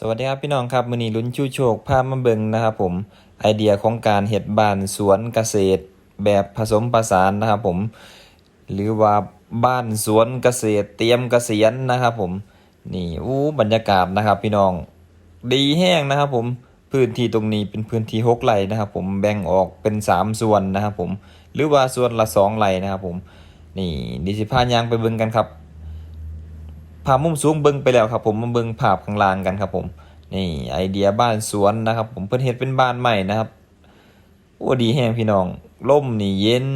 สวัสดีครับพี่น้องครับมือนี้ลุ้นชูโชคพาพมาเบิงนะครับผมไอเดียของการเห็ดบ้านสวนเกษตร แบบผสมผสานนะครับผม หรือว่าบ้านสวนเกษตรเตรียมเกษียณนะครับผมนี่อู้บรรยากาศนะครับพี่น้อง ดีแห้งนะครับผมพื้นที่ตรงนี้เป็นพื้นที่หกไร่นะครับผมแบ่งออกเป็นสามส่วนนะครับผมหรือว่าส่วนละสองไร่นะครับผมนี่ดิสิพายางไปเบิงกันครับ ภาพมุมสูงเบิ่งไปแล้วครับ ผมมาเบิ่งภาพข้างล่างกันครับผมนี่ไอเดียบ้านสวนนะครับ ผมเพิ่นเฮ็ดเป็นบ้านใหม่นะครับโอ้ดีแฮงพี่น้องล่มนี่เย็น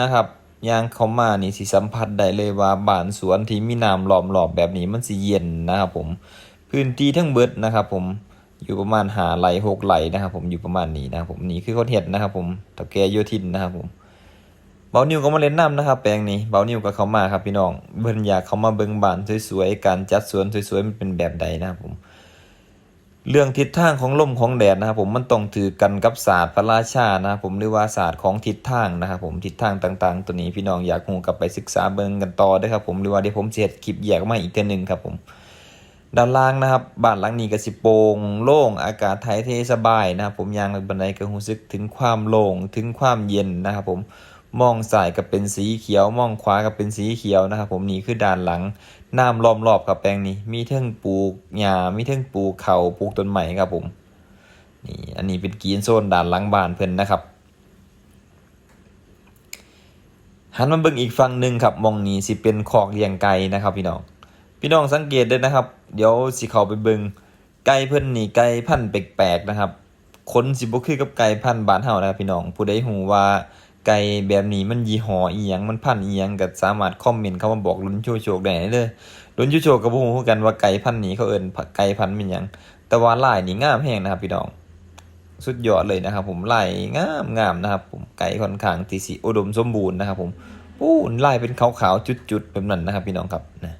นะครับยางเข้ามานี่สิสัมผัสได้เลยว่าบ้านสวนที่มีน้ำล้อมรอบแบบนี้มันสิเย็นนะครับผมพื้นที่ทั้งเบิดนะครับผมอยู่ประมาณหาไหลหกไหลนะครับผมอยู่ประมาณนี้นะครับผมนี่คือคนเฮ็ดนะครับผมตะแกโยทินนะครับผม เบานิวก็มาเล่นน้ำนะครับแปลงนี้เบานิวก็เข้ามาครับพี่น้องเบิ่นอยากเข้ามาเบิ่งบ้านสวยๆการจัดสวนสวยๆมันเป็นแบบใดนะครับผม เรื่องทิศทางของลมของแดดนะครับผมมันต้องถือกันกับศาสตร์พระราชานะครับผมหรือว่าศาสตร์ของทิศทางนะครับผมทิศทางต่างๆ ตัวนี้พี่น้องอยากฮู้กลับไปศึกษาเบิ่งกันต่อได้ครับผมหรือว่าเดี๋ยวผมจะเฮ็ดคลิปแยกออกมาอีกเทื่อหนึงครับผมด้านล่างนะครับบ้านหลังนี้ก็สิโปร่งโล่งอากาศถ่ายเทสบายนะครับผมยางบันไดก็รู้สึกถึงความโล่งถึงความเย็นนะครับผม มองซ้ายก็เป็นสีเขียวมองขวาก็เป็นสีเขียวนะครับผมนี่คือด้านหลังน้ำล้อมรอบกับแปลงนี้มีเทิงปลูกหญ้ามีเทิงปลูกเขาปลูกต้นไม้ครับผมนี่อันนี้เป็นกีนโซนด้านหลังบ้านเพิ่อนนะครับหันมาเบิ่งอีกฝั่งหนึ่งครับมองนี้สิเป็นคอกเลี้ยงไก่นะครับ พี่น้องพี่น้องสังเกตด้วยนะครับ เดี๋ยวสิเขาไปเบิงไก่เพิ่อนนี่ไก่พันธุ์แปลกๆนะครับขนสิบ่คือกับไก่พันธุ์บ้านเฮานะครับพี่น้องผู้ใดฮู้ว่า ไก่แบบนี้มันยี่ห้ออีหยังมันพันธุ์อีหยังก็สามารถคอมเมนต์เข้ามาบอกลุ้นโชคโชคได้เลยลุ้นโชคโชคก็บ่ฮู้คือกันว่าไก่พันนี้เขาเอิ้นไก่พันเป็นหยังแต่ว่าลายนี่งามแฮงนะครับพี่น้องสุดยอดเลยนะครับ ผมลายงามงามนะครับ ผมไก่ค่อนข้างที่สิอุดมสมบูรณ์นะครับ ผมปู้ลายเป็นขาวๆจุดๆแบบนั้นนะครับ พี่น้องครับนะ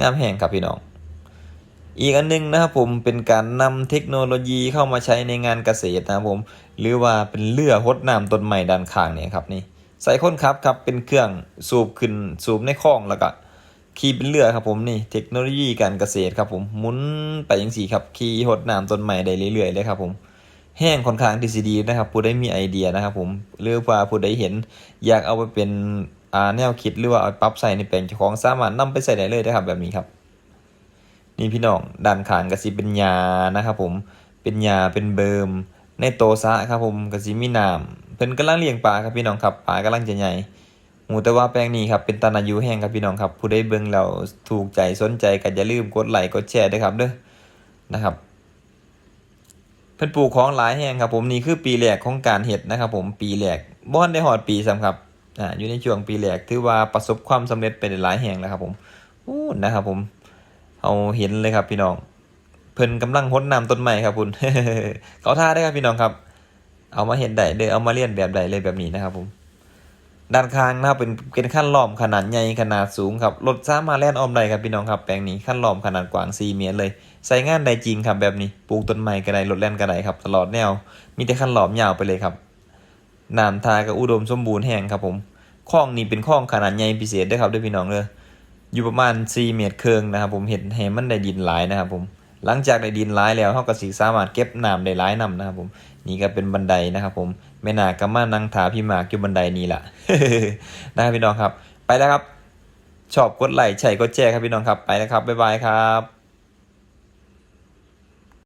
งามแห่งครับพี่น้อง อีกอันหนึงนะครับผมเป็นการนำเทคโนโลยีเข้ามาใช้ในงานเกษตรนะครับผม หรือว่าเป็นเรือหดน้ำต้นไม้ด้านข้างเนี่ยครับนี่ใส่คนขับครับเป็นเครื่องสูบขึ้นสูบในคลองแล้วก็ขี่เป็นเรือครับผมนี่เทคโนโลยีการเกษตรครับผมหมุนไปอย่างสี่ครับขี่หดน้ำต้นไม้ได้เรื่อยๆเลยครับผมแห้งค่อนข้างที่สิดีนะครับผู้ใดมีไอเดียนะครับผมหรือว่าผู้ใดเห็น อยากเอาไปเป็นแนวคิดหรือว่าเอาปรับใส่ในแปลงเจ้าของสามารถนำไปใส่ได้เลยนะครับแบบนี้ครับ นี่พี่น้องด้านขางก็สิเป็นยานะครับผมเป็นยาเป็นเบิมในโตซะครับผมก็สิมีน้ำเพิ่นกำลังเลี้ยงปลาครับพี่น้องครับปลากำลังจะใหญ่หมูแต่ว่าแปลงนี้ครับเป็นตานายุแห้งครับพี่น้องครับ ผู้ใดเบิ่งแล้วถูกใจสนใจก็อย่าลืมกดไลค์กดแชร์ด้วยครับเด้อนะครับเพิ่นปลูกของหลายแห่งครับผมนี่คือปีแรกของการเฮ็ดนะครับ ผมปีแรกบ่ทันได้ฮอดปีซ้ำครับอ่าอยู่ในช่วงปีแรกถือว่าประสบความสำเร็จไปได้หลายแห่งแล้วครับผมอู้นะครับผม เอาเห็นเลยครับพี่น้อง เพิ่นกำลังรดน้ำต้นไม้ครับคุณเขาท่าได้ครับพี่น้องครับ เอามาเห็นได้เด้อเอามาเรียนแบบใดเลยแบบนี้นะครับผมด้านข้างนะครับเป็นเป็นขั้นล้อมขนาดใหญ่ขนาดสูงครับรถสามารถแล่นอ้อมได้ครับพี่น้องครับแปลงนี้ขั้นล้อมขนาดกว้าง 4 เมตรเลย ใส่งานได้จริงครับแบบนี้ปลูกต้นไม้ก็ได้รถแล่นก็ได้ครับ ตลอดแนว มีแต่ขั้นล้อมยาวไปเลยครับน้ำทาก็อุดมสมบูรณ์แห้งครับผมคลองนี้เป็นคลองขนาดใหญ่พิเศษด้วยครับด้วยพี่น้องเลย อยู่ประมาณ4เมตรครึ่งนะครับผมเห็นให้มันได้ดินหลายนะครับผมหลังจากได้ดินหลายแล้วเฮาก็สิสามารถเก็บน้ำได้หลายน้ำนะครับผมนี่ก็เป็นบันไดนะครับผมแม่นาก็มานั่งถาพี่หมากอยู่บันไดนี้ล่ะนะครับพี่น้องครับ ไปแล้วครับ ชอบกดไลค์ใช่กดแชร์ครับพี่น้องครับไปแล้วครับบ๊ายบายครับ